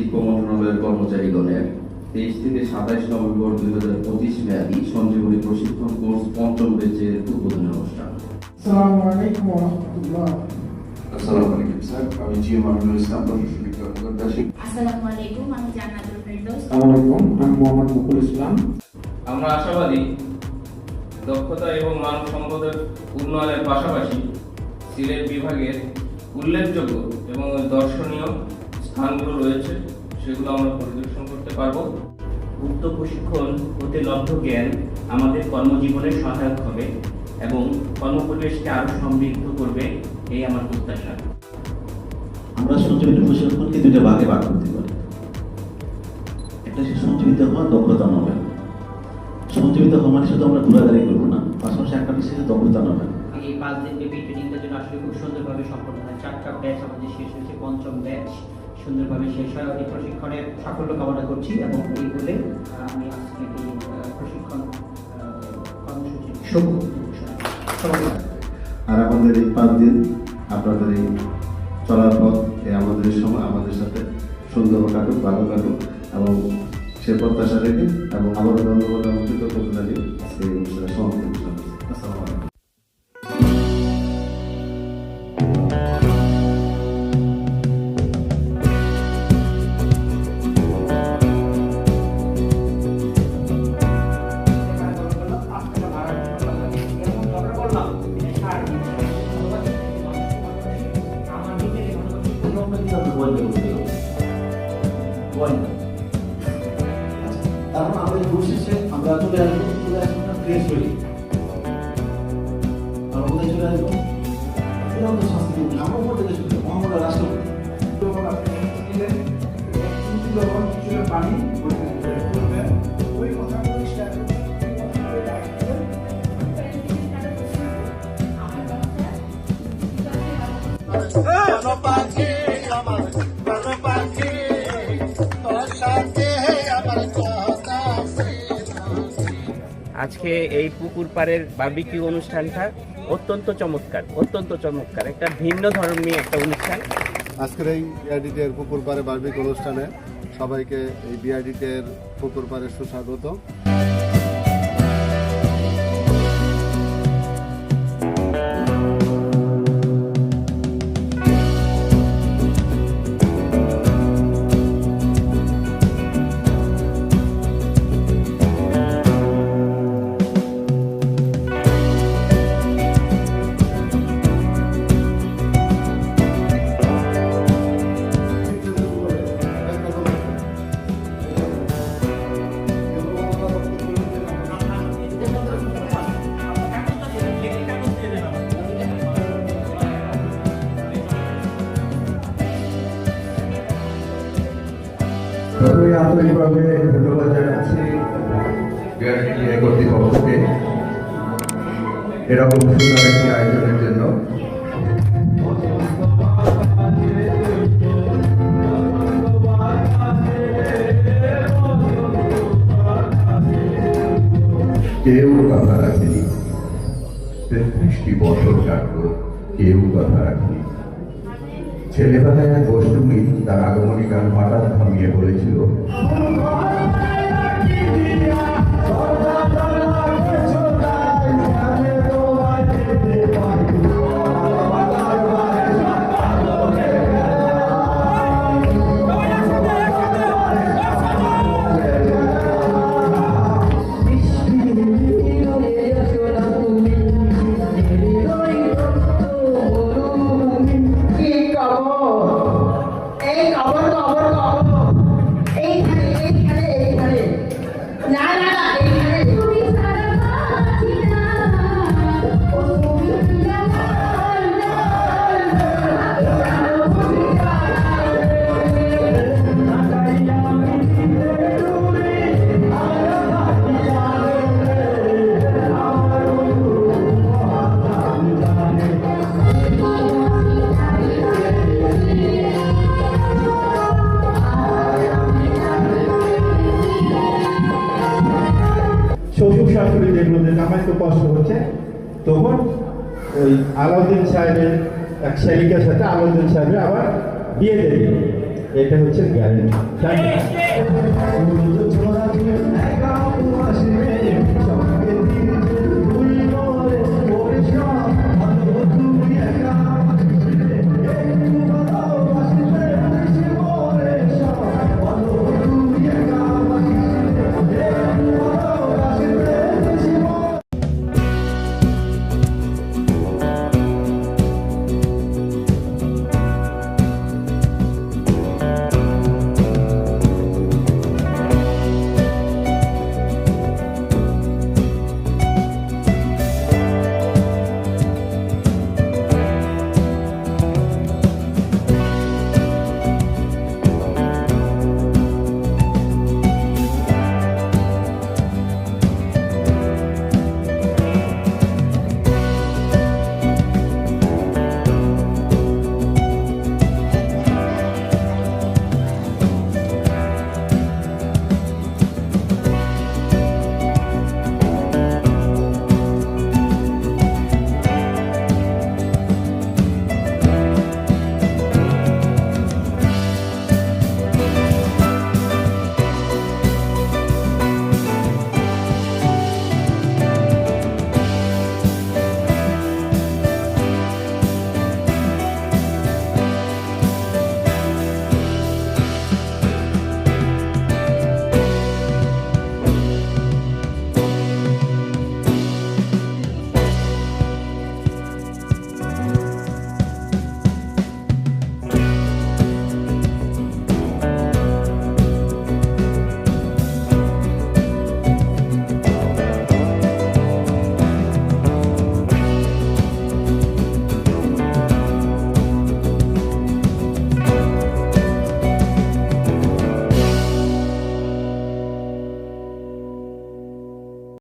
শিক্ষা মন্ত্রণালয়ের কর্মচারীগণের তেইশ থেকে সাতাইশ নভেম্বর দুই হাজার পঁচিশ মেয়াদী সঞ্জীবনী প্রশিক্ষণ কোর্স পঞ্চম ব্যাচের উদ্বোধনী অনুষ্ঠান। আসসালামু আলাইকুম রহমতুল্লাহ। আসসালামু আলাইকুম স্যার। আমি জি এম ইসলাম প্রশাসনিক কর্মকর্তা আসসালামু আলাইকুম আমি জান্নাতুল ফেরদৌস। আসসালামু আলাইকুম আমি মোহাম্মদ মুকুল ইসলাম। আমরা আশাবাদী দক্ষতা এবং মানব সম্পদের উন্নয়নের পাশাপাশি সিলেট বিভাগের উল্লেখযোগ্য এবং দর্শনীয় স্থানগুলো রয়েছে সেগুলো আমরা পরিদর্শন করতে পারব। উক্ত প্রশিক্ষণ হতে লব্ধ জ্ঞান আমাদের কর্মজীবনে সহায়ক হবে এবং কর্মপরিবেশকে আরও সমৃদ্ধ করবে এই আমার প্রত্যাশা। আমরা সঞ্জীবিত প্রশিক্ষণকে দুটো ভাগে ভাগ করতে পারি। একটা হচ্ছে সঞ্জীবিত হওয়া দক্ষতা নবে সঞ্জীবিত হওয়া মানে শুধু আমরা ঘোরাঘুরি করব না পাশাপাশি একটা হচ্ছে দক্ষতা নবে এই পাঁচ দিন ব্যাপী ট্রেনিংটা যেন আসলে খুব সুন্দরভাবে সম্পন্ন হয়। চারটা ব্যাচ আমাদের শেষ হয়েছে পঞ্চম ব্যাচ সুন্দরভাবে শেষ হয় এই প্রশিক্ষণের সাফল্য কামনা করছি এবং এই বলে আমি আজকে এই প্রশিক্ষণ কর্মসূচি শুভ। আর আমাদের এই পাঁচ দিন আপনাদের এই চলার পথ আমাদের সময় আমাদের সাথে সুন্দর কাটুক, ভালো কাটুক এবং সে প্রত্যাশা রেখে এবং আবারও ধন্যবাদ এবং কৃতজ্ঞতা জানিয়ে এই অনুষ্ঠানে সমাপ্তি আসব না আজকে এই পুকুর পাড়ের বার্বিকিউ অনুষ্ঠানটা অত্যন্ত চমৎকার অত্যন্ত চমৎকার। একটা ভিন্ন ধর্মী একটা অনুষ্ঠান। আজকের এই বিআইডিটের পুকুর পাড়ে বার্বিক অনুষ্ঠানে সবাইকে এই বিআইডিটের পুকুর পাড়ে সুস্বাগত প্রথমে আন্তরিকভাবে ধন্যবাদ জানাচ্ছি। কর্তৃপক্ষকে এরকম সুন্দর একটি আয়োজনের জন্য। কেউ কথা রাখেনি। তেত্রিশটি বছর কাটলো কেউ কথা রাখেনি। ছেলেবেলায় এক গোষ্ঠী তার আগমনী গান হঠাৎ থামিয়ে বলেছিল। শ্বশুর শাশুড়ি যেগুলোতে জামাইতে কষ্ট হচ্ছে, তখন ওই আলাউদ্দিন সাহেবের এক শালিকার সাথে আলাউদ্দিন সাহেবের আবার বিয়ে দেবে। এটা হচ্ছে গ্যারেন্টি।